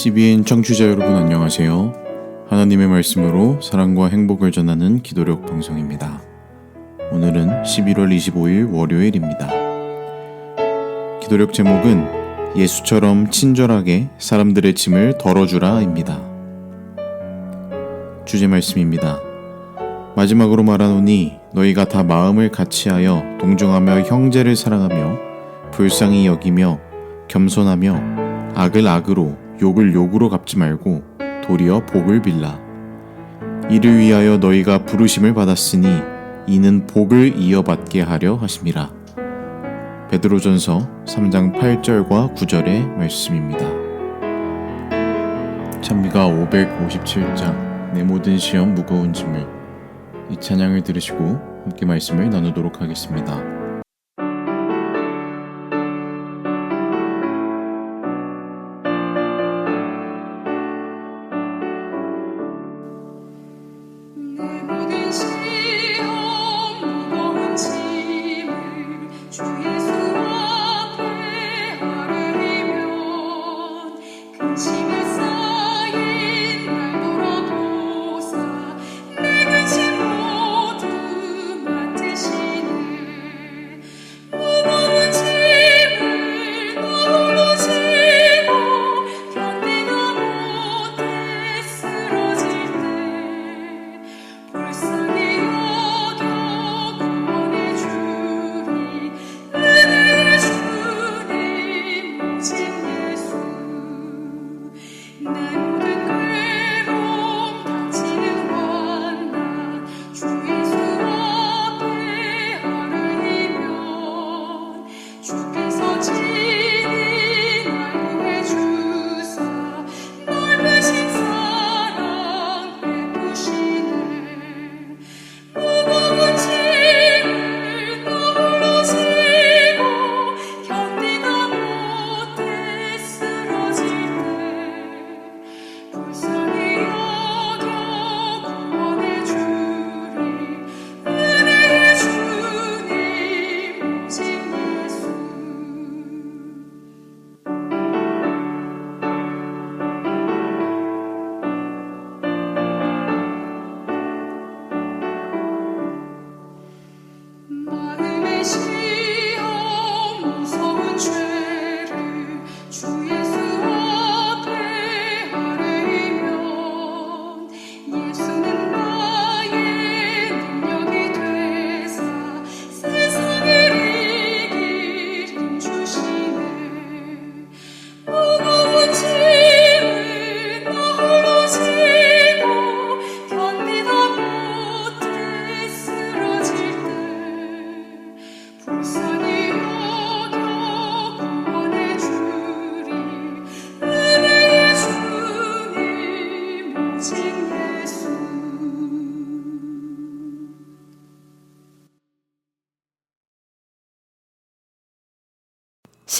CBN 청취자 여러분 안녕하세요. 하나님의 말씀으로 사랑과 행복을 전하는 기도력 방송입니다. 오늘은 11월 25일 월요일입니다. 기도력 제목은 예수처럼 친절하게 사람들의 짐을 덜어주라입니다. 주제 말씀입니다. 마지막으로 말하노니 너희가 다 마음을 같이하여 동정하며 형제를 사랑하며 불쌍히 여기며 겸손하며 악을 악으로 욕을 욕으로 갚지 말고 도리어 복을 빌라. 이를 위하여 너희가 부르심을 받았으니 이는 복을 이어받게 하려 하심이라. 베드로전서 3장 8절과 9절의 말씀입니다. 찬미가 557장 내 모든 시험 무거운 짐을 이 찬양을 들으시고 함께 말씀을 나누도록 하겠습니다. 불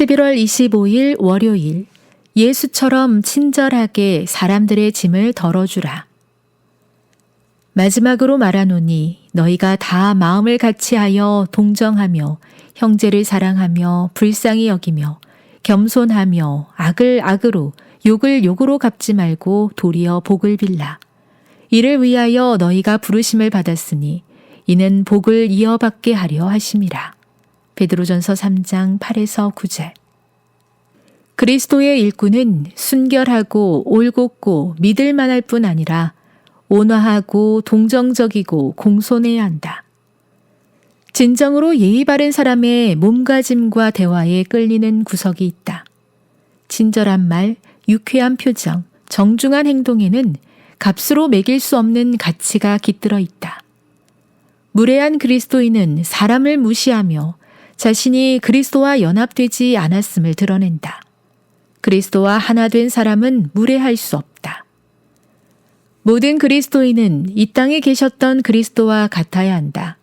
11월 25일 월요일 예수처럼 친절하게 사람들의 짐을 덜어주라. 마지막으로 말하노니 너희가 다 마음을 같이하여 동정하며 형제를 사랑하며 불쌍히 여기며 겸손하며 악을 악으로 욕을 욕으로 갚지 말고 도리어 복을 빌라. 이를 위하여 너희가 부르심을 받았으니 이는 복을 이어받게 하려 하심이라. 베드로전서 3장 8에서 9절. 그리스도의 일꾼은 순결하고 올곧고 믿을 만할 뿐 아니라 온화하고 동정적이고 공손해야 한다. 진정으로 예의 바른 사람의 몸가짐과 대화에 끌리는 구석이 있다. 친절한 말, 유쾌한 표정, 정중한 행동에는 값으로 매길 수 없는 가치가 깃들어 있다. 무례한 그리스도인은 사람을 무시하며 자신이 그리스도와 연합되지 않았음을 드러낸다. 그리스도와 하나 된 사람은 무례할 수 없다. 모든 그리스도인은 이 땅에 계셨던 그리스도와 같아야 한다.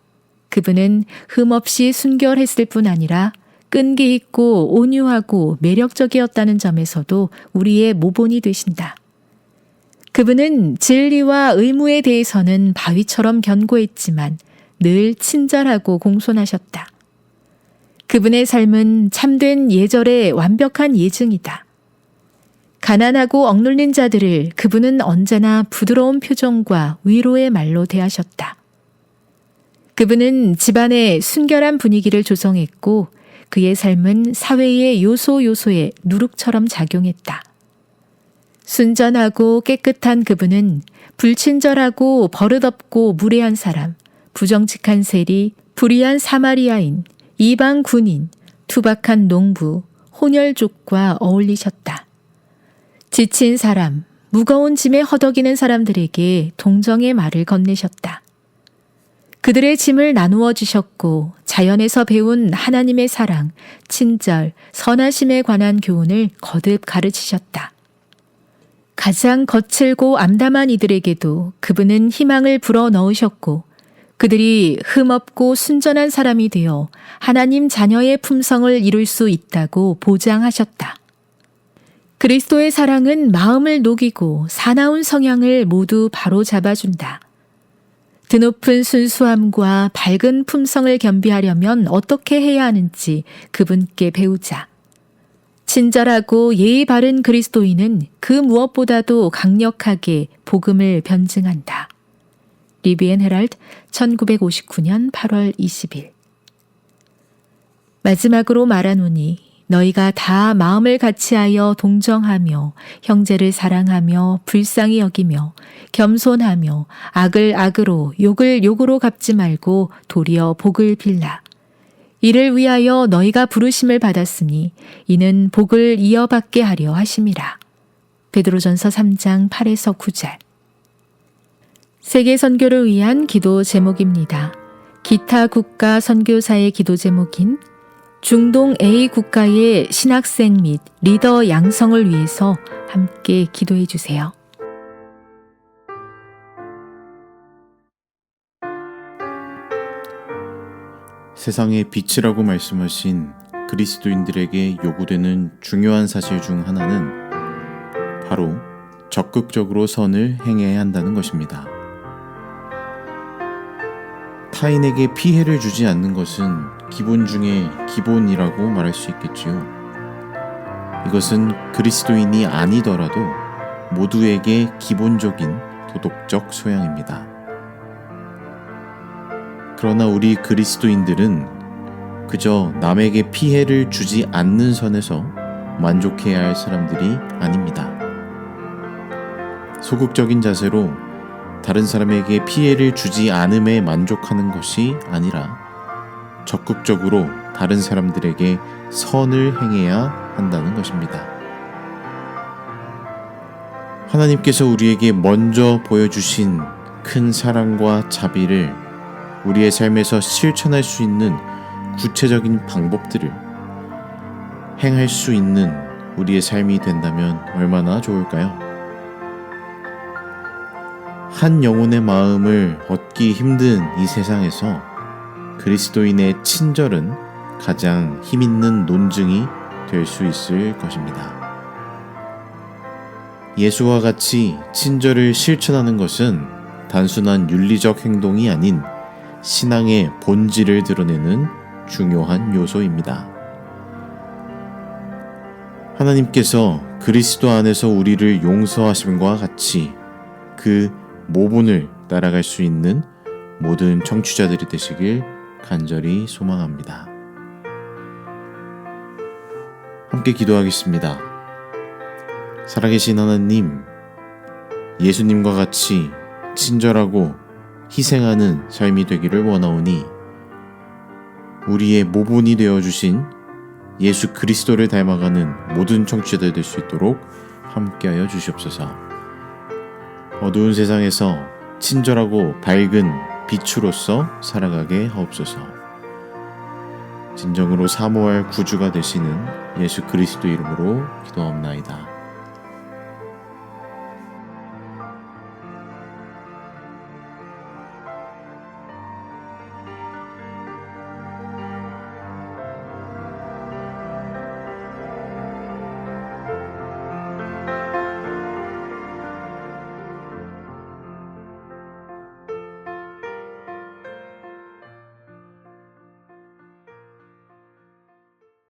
그분은 흠없이 순결했을 뿐 아니라 끈기 있고 온유하고 매력적이었다는 점에서도 우리의 모본이 되신다. 그분은 진리와 의무에 대해서는 바위처럼 견고했지만 늘 친절하고 공손하셨다. 그분의 삶은 참된 예절의 완벽한 예증이다. 가난하고 억눌린 자들을 그분은 언제나 부드러운 표정과 위로의 말로 대하셨다. 그분은 집안의 순결한 분위기를 조성했고 그의 삶은 사회의 요소 요소에 누룩처럼 작용했다. 순전하고 깨끗한 그분은 불친절하고 버릇없고 무례한 사람, 부정직한 세리, 불의한 사마리아인, 이방 군인, 투박한 농부, 혼혈족과 어울리셨다. 지친 사람, 무거운 짐에 허덕이는 사람들에게 동정의 말을 건네셨다. 그들의 짐을 나누어 주셨고 자연에서 배운 하나님의 사랑, 친절, 선하심에 관한 교훈을 거듭 가르치셨다. 가장 거칠고 암담한 이들에게도 그분은 희망을 불어 넣으셨고 그들이 흠없고 순전한 사람이 되어 하나님 자녀의 품성을 이룰 수 있다고 보장하셨다. 그리스도의 사랑은 마음을 녹이고 사나운 성향을 모두 바로 잡아준다. 드높은 순수함과 밝은 품성을 겸비하려면 어떻게 해야 하는지 그분께 배우자. 친절하고 예의 바른 그리스도인은 그 무엇보다도 강력하게 복음을 변증한다. 리비엔 헤랄드 1959년 8월 20일 마지막으로 말하노니 너희가 다 마음을 같이하여 동정하며 형제를 사랑하며 불쌍히 여기며 겸손하며 악을 악으로 욕을 욕으로 갚지 말고 도리어 복을 빌라. 이를 위하여 너희가 부르심을 받았으니 이는 복을 이어받게 하려 하심이라. 베드로전서 3장 8에서 9절. 세계 선교를 위한 기도 제목입니다. 기타 국가 선교사의 기도 제목인 중동 A 국가의 신학생 및 리더 양성을 위해서 함께 기도해 주세요. 세상의 빛이라고 말씀하신 그리스도인들에게 요구되는 중요한 사실 중 하나는 바로 적극적으로 선을 행해야 한다는 것입니다. 타인에게 피해를 주지 않는 것은 기본 중에 기본이라고 말할 수 있겠지요. 이것은 그리스도인이 아니더라도 모두에게 기본적인 도덕적 소양입니다. 그러나 우리 그리스도인들은 그저 남에게 피해를 주지 않는 선에서 만족해야 할 사람들이 아닙니다. 소극적인 자세로 다른 사람에게 피해를 주지 않음에 만족하는 것이 아니라 적극적으로 다른 사람들에게 선을 행해야 한다는 것입니다. 하나님께서 우리에게 먼저 보여주신 큰 사랑과 자비를 우리의 삶에서 실천할 수 있는 구체적인 방법들을 행할 수 있는 우리의 삶이 된다면 얼마나 좋을까요? 한 영혼의 마음을 얻기 힘든 이 세상에서 그리스도인의 친절은 가장 힘있는 논증이 될 수 있을 것입니다. 예수와 같이 친절을 실천하는 것은 단순한 윤리적 행동이 아닌 신앙의 본질을 드러내는 중요한 요소입니다. 하나님께서 그리스도 안에서 우리를 용서하심과 같이 그 모분을 따라갈 수 있는 모든 청취자들이 되시길 간절히 소망합니다. 함께 기도하겠습니다. 살아계신 하나님, 예수님과 같이 친절하고 희생하는 삶이 되기를 원하오니 우리의 모본이 되어 주신 예수 그리스도를 닮아가는 모든 청취자들 될 수 있도록 함께하여 주시옵소서. 어두운 세상에서 친절하고 밝은 빛으로서 살아가게 하옵소서. 진정으로 사모할 구주가 되시는 예수 그리스도 이름으로 기도합나이다.